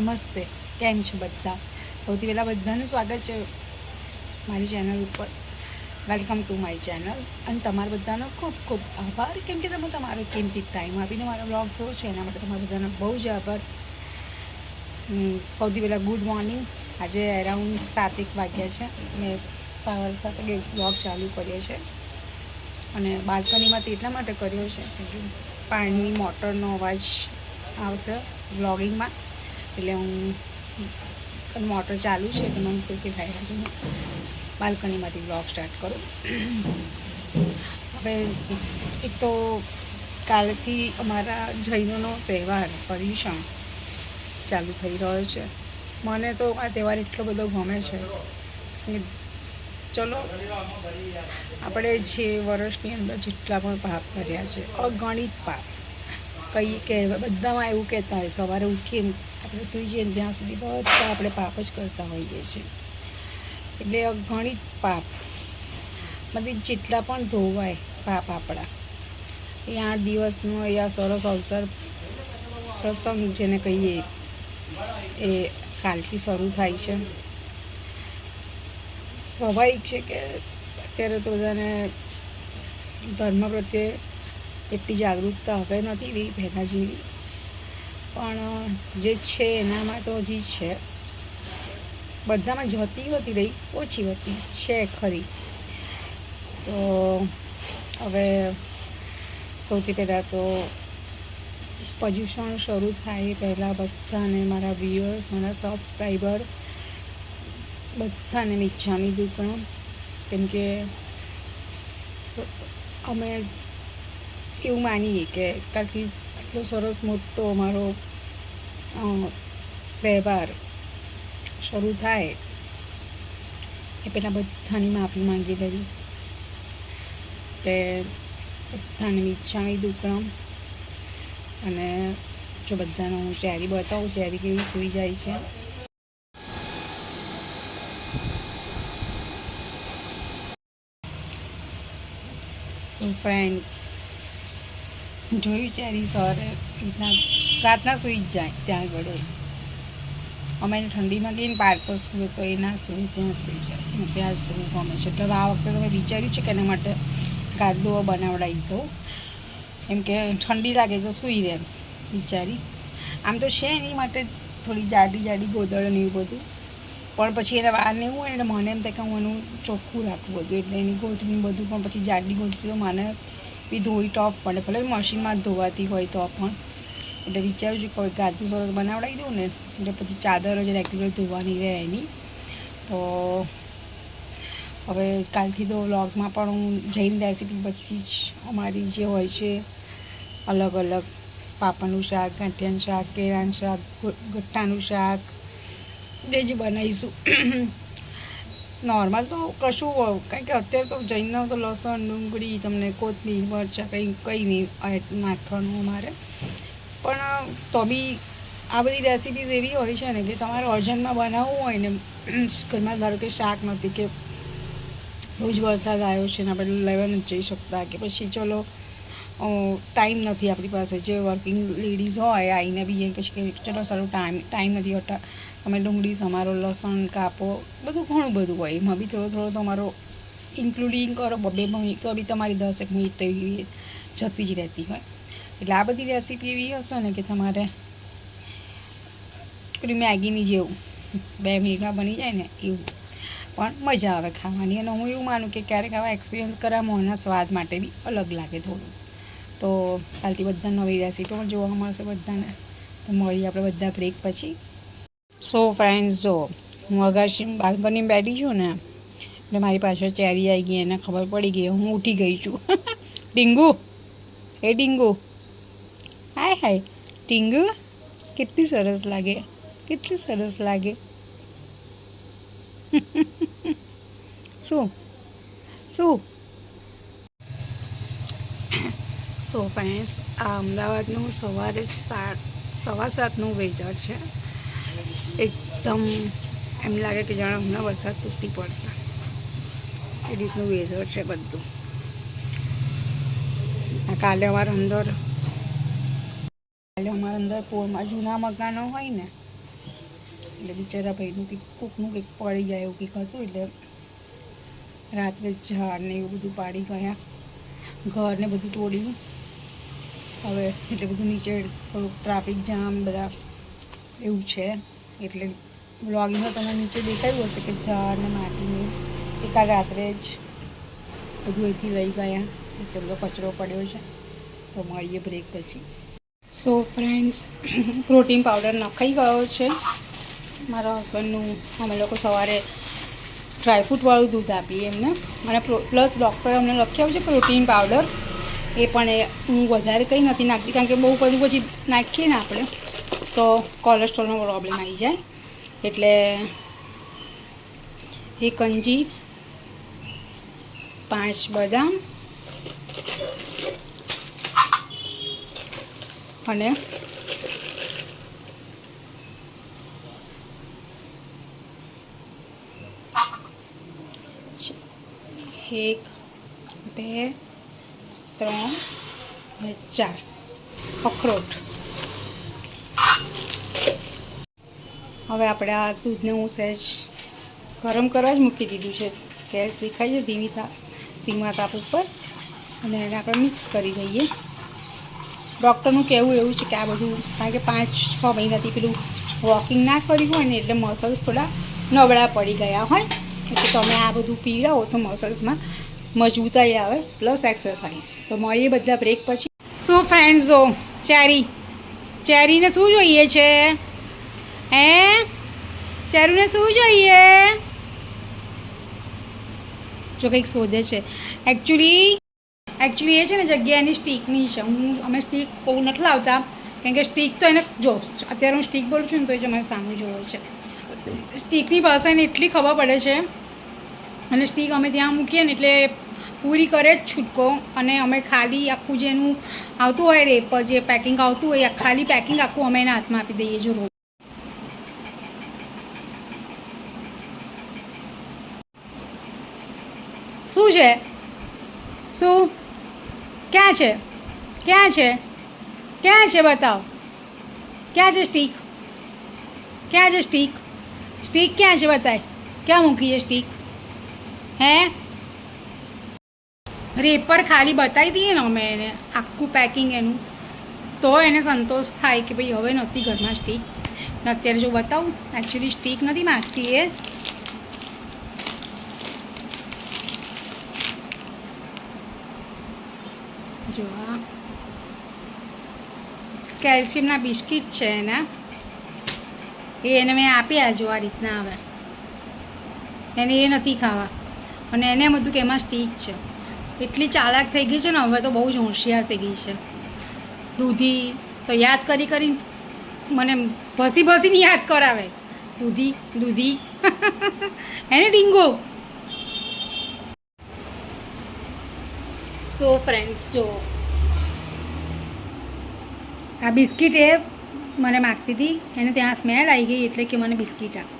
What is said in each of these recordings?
નમસ્તે. કેમ છો બધા? સૌથી પહેલાં બધાનું સ્વાગત છે મારી ચેનલ ઉપર. વેલકમ ટુ માય ચેનલ અને તમારા બધાનો ખૂબ ખૂબ આભાર. કેમ કે તમે તમારો કિંમતી ટાઈમ આપીને મારો બ્લોગ જોવો છો, એના માટે તમારા બધાનો બહુ જ આભાર. સૌથી પહેલાં ગુડ મોર્નિંગ આજે અરાઉન્ડ સાત એક વાગ્યા છે. મેં સવાર સાથે બ્લોગ ચાલુ કર્યો છે. અને બાલ્કનીમાં તો એટલા માટે કર્યો છે પાણી મોટરનો અવાજ આવશે વ્લોગિંગમાં એટલે હું મોટર ચાલુ છે તો મને કોઈ કે ભાઈ હજુ હું બાલ્કનીમાંથી બ્લોગ સ્ટાર્ટ કરું. હવે એક તો કાલથી અમારા જૈનોનો તહેવાર પર્યુષણ ચાલુ થઈ રહ્યો છે. મને તો આ તહેવાર એટલો બધો ગમે છે ચલો, આપણે જે વર્ષની અંદર જેટલા પણ પાપ કર્યા છે, અગણિત પાપ કઈ કે બધામાં એવું કહેતા હોય, સવારે ઉઠીને આપણે સૂઈ જઈએ ત્યાં સુધી બધા આપણે પાપ જ કરતા હોઈએ છીએ. એટલે અગણિત પાપ. બધી જેટલા પણ ધોવાય, પાપ આપણા. એ આઠ દિવસનો યા સરસ અવસર પ્રસંગ જેને કહીએ, એ કાલથી શરૂ થાય છે. સ્વાભાવિક છે કે અત્યારે તો બધાને ધર્મ પ્રત્યે એટલી જાગૃતતા હવે નથી રહી પહેલાં જેવી પણ જે છે એનામાં તો હજી છે. બધામાં જતી હોતી રહી, ઓછી હતી છે ખરી. તો, હવે સૌથી પહેલાં તો પજુષણ શરૂ થાય એ પહેલાં બધાને મારા વ્યુઅર્સ મારા સબસ્ક્રાઈબર બધાને મિચ્છામી દુકાન. કેમ કે અમે એવું માનીએ કે કાલથી એટલો સરસ મોટો અમારો વ્યવહાર શરૂ થાય. એ પહેલાં બધાની માફી માંગી લેવી. એટલે બધાને મિચ્છામી દુક્કડમ અને જો બધાને હું ચેરી બતાવું, ચેરી કેવી સૂઈ જાય છે. ફ્રેન્ડ્સ જોયું ચેરી સવારે રીતના રાતના સૂઈ જ જાય ત્યાં આગળ અમે એને ઠંડીમાં ગઈને પાર્ક પર સૂવે તો એ ના સૂએ ત્યાં સૂઈ જાય. એને ત્યાં સૂવું ગમે છે. એટલે આ વખતે તમે વિચાર્યું છે કે એના માટે ગાદલો બનાવડાવી દો એમ કે ઠંડી લાગે તો સૂઈ રહે વિચારી. આમ તો છે એની માટે થોડી જાડી જાડી ગોદળ ને એવું બધું. પણ પછી એના વારને એવું હોય એટલે મને એમ થાય કે હું એનું ચોખ્ખું રાખવું બધું. એટલે એની ગોઠણી બધું પણ પછી જાડી ગોઠણી તો મને બી ધોઈ ટોપ પડે ભલે મશીનમાં ધોવાતી હોય તો પણ. એટલે વિચારું છું કોઈ હવે સરસ બનાવડાવી દઉં ને, એટલે પછી ચાદર જ રેગ્યુલર ધોવાની રહે એની. તો હવે કાલથી તો વ્લોગ્સમાં પણ હું જૈન રેસીપી બધી જ અમારી જે હોય છે, અલગ અલગ પાપડનું શાક, ગાંઠિયાનું શાક, કેળાનું શાક ગઠ્ઠાનું શાક, જે જે બનાવીશું. નોર્મલ તો કશું. કારણ કે અત્યારે તો જૈનનો તો લસણ, ડુંગળી, તમને કોથમીર, મરચાં કંઈ કંઈ નહીં નાખવાનું અમારે પણ તો બી આ બધી રેસીપીઝ એવી હોય છે ને કે તમારે અર્જન્ટમાં બનાવવું હોય ને ઘરમાં ધારો કે શાક નથી કે બહુ જ વરસાદ આવ્યો છે ને આપણે લેવા નથી જઈ શકતા કે પછી ચલો ટાઈમ નથી આપણી પાસે. જે વર્કિંગ લેડીઝ હોય આવીને બી એમ પછી કે ચલો સારું ટાઈમ ટાઈમ નથી હોતા. તમે ડુંગળી, સમારો, લસણ, કાપો, બધું ઘણું બધું હોય. એમાં બી થોડો થોડો તમારો ઇન્ક્લુડિંગ કરો બબે મિનિટ તો બી તમારી દસ એક મિનિટ એવી જતી જ રહેતી હોય. એટલે આ બધી રેસીપી એવી હશે ને કે તમારે પેલી મેગીની જેવું, બે મિનિટમાં બની જાય ને એવું. પણ મજા આવે ખાવાની. અને હું એવું માનું કે ક્યારેક આવા એક્સપિરિયન્સ કરા મોંના સ્વાદ માટે બી અલગ લાગે થોડું. તો કાલથી બધા નવી રેસીપી પણ જોવા મળશે બધાને. તો મળીએ આપણે બધા બ્રેક પછી. સો ફ્રેન્ડ્સ જો, હું અગાશી બાલ્કની બેઠી છું ને, એટલે મારી પાછળ ચેરી આવી ગઈ, એને ખબર પડી ગઈ, હું ઉઠી ગઈ છું. ડીંગુ એ ડીંગુ હાય હાય. ટીંગુ, કેટલી સરસ લાગે, કેટલી સરસ લાગે. શું? શું? સો ફ્રેન્ડ્સ આ અમદાવાદનું સવારે સાત સવા સાતનું વેધર છે. એકદમ એમ લાગે કે જાણે હમણાં વરસાદ તૂટી પડશે. એ રીતનું વેધર છે બધું. આ કાલે અમારા અંદર કાલે અમારા અંદર પોળમાં જૂના મકાનો હોય ને, એટલે બિચારા ભાઈનું કંઈક કોકનું કંઈક પડી જાય એવું કંઈક હતું, એટલે રાત્રે ઝાડ ને એવું બધું પાડી ગયા. ઘરને બધું તોડ્યું. હવે એટલે બધું નીચે થોડુંક ટ્રાફિક જામ બધા એવું છે. એટલે બ્લોગિંગમાં તમને નીચે દેખાયું હશે કે ઝાડ ને માટીની એકાદ રાત્રે જ બધું અહીંથી લઈ ગયા. એટલે બધો કચરો પડ્યો છે. તો મળીએ બ્રેક પછી. સો ફ્રેન્ડ્સ પ્રોટીન પાવડર નખાઈ ગયો છે. મારા હસબન્ડનું અમે લોકો સવારે ડ્રાયફ્રૂટવાળું દૂધ આપીએ એમને. અને પ્લસ ડૉક્ટરે અમને લખ્યું છે પ્રોટીન પાવડર એ પણ એ હું વધારે કંઈ નથી નાખતી, કારણ કે બહુ બધું પછી નાખીએ ને આપણે, તો કોલેસ્ટ્રોલનો પ્રોબ્લેમ આવી જાય. એટલે એક અંજીર પાંચ બદામ અને એક, બે ત્રણ અને ચાર. અખરોટ. હવે આપણે આ દૂધને હું સહેજ ગરમ કરવા જ મૂકી દીધું છે. ગેસ દેખાય છે ધીમી તાપ ધીમા તાપ ઉપર. અને એને આપણે મિક્સ કરી દઈએ. ડૉક્ટરનું કહેવું એવું છે કે આ બધું કારણ કે પાંચ છ મહિનાથી પેલું વોકિંગ ના કર્યું હોય ને એટલે મસલ્સ થોડા નબળા પડી ગયા હોય. એટલે તમે આ બધું પીવડાવો તો મસલ્સમાં મજબૂતાઈ આવે પ્લસ એક્સરસાઇઝ તો મળીએ બધા બ્રેક પછી. શું ફ્રેન્ડ્સો ચેરી. ચેરીને શું જોઈએ છે? હે? ચેરુને શું જોઈએ? જો કંઈક શોધે છે. એકચ્યુઅલી એકચ્યુઅલી એ છે ને જગ્યા એની સ્ટીકની છે. હું, અમે સ્ટીક બહુ નથી લાવતા. કેમ કે સ્ટીક તો એને, જો, અત્યારે હું સ્ટીક બોલું છું ને તો એ જ અમારે સામે જોવે છે. સ્ટીકની પાસે એને એટલી ખબર પડે છે. અને સ્ટીક અમે ત્યાં મૂકીએ ને એટલે પૂરી કરે જ છૂટકો. અને અમે ખાલી આખું જેનું આવતું હોય રેપર જે પેકિંગ આવતું હોય, ખાલી પેકિંગ આખું અમે એના હાથમાં આપી દઈએ જો રોજ. શું છે? શું? ક્યાં છે? ક્યાં છે? ક્યાં છે બતાવ? ક્યાં છે સ્ટીક? ક્યાં છે સ્ટીક? સ્ટીક ક્યાં છે બતાય? ક્યાં મૂકીએ સ્ટીક? હે? રેપર ખાલી બતાવી દઈએ ને અમે એને, આખું પેકિંગ એનું. તો એને સંતોષ થાય કે ભાઈ હવે નથી ઘરમાં સ્ટીક ને અત્યારે જો બતાવું એકચ્યુઅલી સ્ટીક નથી માગતી એ. જો આ. કેલ્શિયમના બિસ્કિટ છે એના. એ એને મેં આપ્યા જો આ રીતના આવે. એને એ નથી ખાવા. અને એને એમ હતું કે એમાં સ્ટીક છે. એટલી ચાલાક થઈ ગઈ છે ને હવે તો બહુ જ હોશિયાર થઈ ગઈ છે. દૂધી તો યાદ કરી કરી મને ભસી ભસીને યાદ કરાવે. દૂધી દૂધી. એને ડીંગો? સો ફ્રેન્ડ્સ જો. આ બિસ્કિટ એ મને માગતી હતી. એને ત્યાં સ્મેલ આવી ગઈ એટલે કે મને બિસ્કિટ આપ.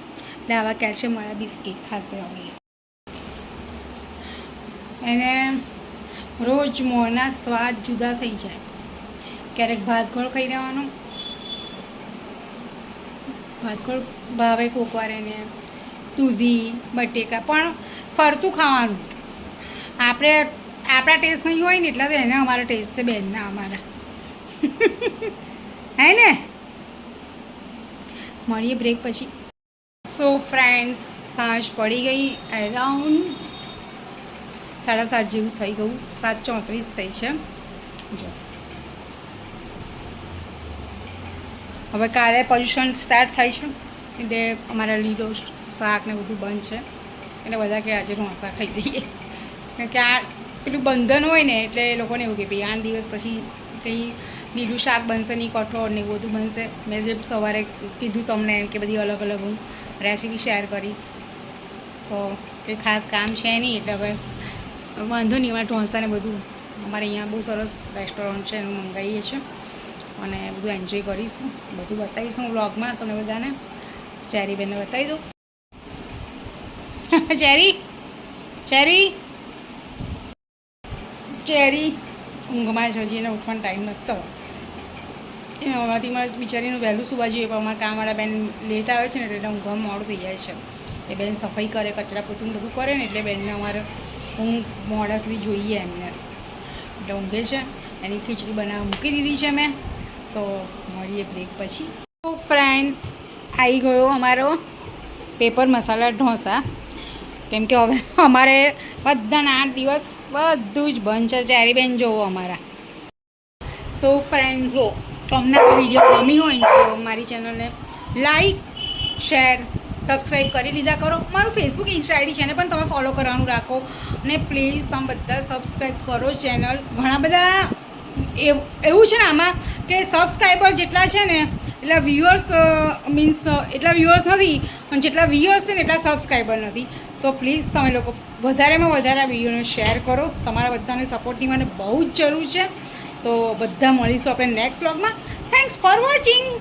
એટલે આવા કેલ્શિયમવાળા બિસ્કિટ ખાશે હવે. એને રોજ મોંના સ્વાદ જુદા થઈ જાય. ક્યારેક ભાતગોળ ખાઈ લેવાનો. ભાતગોળ ભાવે કોકવાર એને. દૂધી, બટેકા, પણ ફરતું ખાવાનું. આપણે, આપણા ટેસ્ટ નહીં હોય ને એટલે તો એને અમારા ટેસ્ટ છે બેનના અમારા. હે ને? મળીએ બ્રેક પછી. સો ફ્રેન્ડ્સ સાંજ પડી ગઈ એરાઉન્ડ સાડા સાત જેવું થઈ ગયું. સાત ચોત્રીસ થઈ છે. હવે કાલે પોલ્યુશન સ્ટાર્ટ થાય છે. એટલે અમારા લીલો શાક ને બધું બંધ છે. એટલે બધા કે આજે ઢોસા ખાઈ દઈએ કારણ કે આ પેલું બંધન હોય ને એટલે એ લોકોને એવું કે ભાઈ આઠ દિવસ પછી કંઈ લીલું શાક બનશે નહીં, કઠોળ ને એવું બધું બનશે. મેં જે સવારે કીધું તમને એમ કે બધી અલગ અલગ હું રેસીપી શેર કરીશ. તો કંઈ ખાસ કામ છે નહીં એટલે હવે વાંધો નહીં, અમારે ઢોંસાને બધું. અમારે અહીંયા બહુ સરસ રેસ્ટોરન્ટ છે, એનું મંગાવીએ છીએ. અને બધું એન્જોય કરીશું. બધું બતાવીશું વ્લોગમાં તમને બધાને. ચેરી બેનને બતાવી દઉં. ચેરી? ચેરી? ચેરી? ઊંઘમાં જ હજી એને ઉઠવાનો ટાઈમ નહોતો. એ હમણાંથી મારે બિચારીનું વહેલું સુવા જોઈએ, પણ અમારા કામવાળા બેન લેટ આવે છે ને, એટલે ઊંઘવામાં મોડું થઈ જાય છે. એ બેન સફાઈ કરે કચરા પોતું બધું કરે ને, એટલે બેનને અમારે ઊંઘ મોડા સુધી જોઈએ એમને. એટલે ઊંઘે છે. એની ખીચડી બનાવવા મૂકી દીધી છે મેં. તો મળીએ બ્રેક પછી. તો ફ્રેન્ડ્સ આવી ગયો અમારો પેપર મસાલા ઢોસા. કેમ કે હવે અમારે બધાના આઠ દિવસ બધું જ બંધ છે. ચારી બેન જોવો અમારા. સો ફ્રેન્ડ્સ જો તમને આ વીડિયો ગમી હોય તો મારી ચેનલને લાઈક શેર સબસ્ક્રાઈબ કરી લીધા કરો. મારું ફેસબુક ઇન્સ્ટા આઈડી છે એને પણ તમે ફોલો કરવાનું રાખો. અને પ્લીઝ તમે બધા સબસ્ક્રાઈબ કરો ચેનલ ઘણા બધા એવ- છે ને આમાં કે સબસ્ક્રાઈબર જેટલા છે ને, એટલા વ્યુઅર્સ મીન્સ એટલા વ્યુઅર્સ નથી, પણ જેટલા વ્યુઅર્સ છે ને એટલા સબસ્ક્રાઈબર નથી. તો પ્લીઝ તમે લોકો વધારેમાં વધારે વિડીયોને શેર કરો. તમારા બધાને સપોર્ટની મને બહુ જ જરૂર છે. તો બધા મળીશું આપણે નેક્સ્ટ વ્લોગમાં થેન્ક્સ ફોર વોચિંગ